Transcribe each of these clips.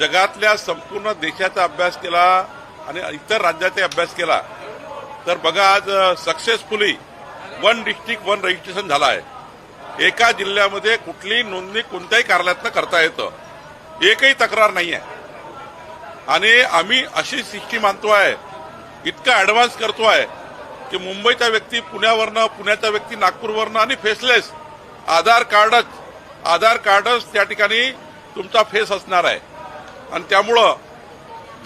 जगातल्या संपूर्ण देशाचा अभ्यास केला आणि इतर राज्याचा अभ्यास केला. तर बघा आज successfully one district one registration झालं आहे एका जिल्ह्यामध्ये कुठलीही नोंदणी कोणत्याही कार्यालयातनं करता येतं. एकही तक्रार नाही आहे आणि आम्ही अशी सिस्टीम आणतो आहे इतका ॲडव्हान्स करतो आहे की मुंबईचा व्यक्ती पुण्यावरनं पुण्याचा व्यक्ती नागपूरवरनं आणि फेसलेस आधार कार्डच आधार कार्डच त्या ठिकाणी तुमचा फेस असणार आहे. आणि त्यामुळं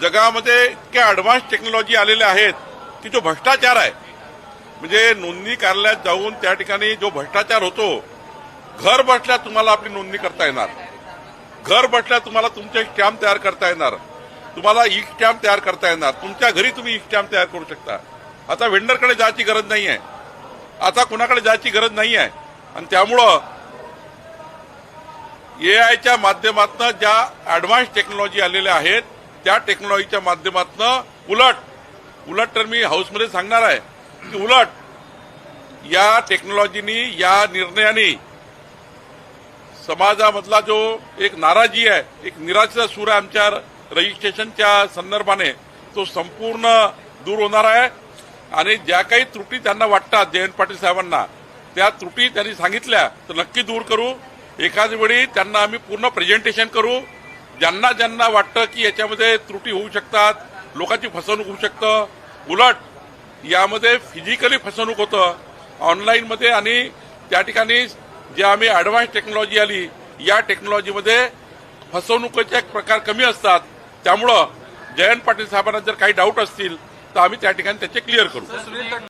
जगामध्ये इतक्या ॲडव्हान्स टेक्नॉलॉजी आलेल्या आहेत की जो भ्रष्टाचार आहे म्हणजे नोंदणी कार्यालयात जाऊन त्या ठिकाणी जो भ्रष्टाचार होतो घर बसल्या तुम्हाला आपली नोंदणी करता येणार. घर बसल्या तुम्हाला तुमचे स्टॅम्प तयार करता येणार. तुम्हाला ई स्टॅम्प तयार करता येणार. तुमच्या घरी तुम्ही ई स्टॅम्प तयार करू शकता. आता वेंडरकडे जायची गरज नाही आहे आता कुणाकडे जायची गरज नाही आहे आणि त्यामुळं एआयच्या माध्यमातून ज्या ऍडव्हान्स टेक्नॉलॉजी आलेल्या आहेत त्या टेक्नॉलॉजीच्या माध्यमातून उलट उलट तर मी हाऊसमध्ये सांगणार आहे की उलट या टेक्नॉलॉजीनी या निर्णयाने समाजामधला जो एक नाराजी आहे एक निराशेचा सूर आहे आमच्या रजिस्ट्रेशनच्या संदर्भाने तो संपूर्ण दूर होणार आहे. आणि ज्या काही त्रुटी त्यांना वाटतात जयंत पाटील साहेबांना त्या त्रुटी त्यांनी सांगितल्या तर नक्की दूर करू. एकाच वेळी त्यांना आम्ही पूर्ण प्रेझेंटेशन करू. ज्यांना ज्यांना वाटतं की याच्यामध्ये त्रुटी होऊ शकतात लोकांची फसवणूक होऊ शकतं उलट यामध्ये फिजिकली फसवणूक होतं. ऑनलाईनमध्ये आणि त्या ठिकाणी जे आम्ही ॲडव्हान्स टेक्नॉलॉजी आली या टेक्नॉलॉजीमध्ये फसवणुकीचे प्रकार कमी असतात. त्यामुळं जयंत पाटील साहेबांना जर काही डाऊट असतील तर आम्ही त्या ठिकाणी त्याचे क्लिअर करू.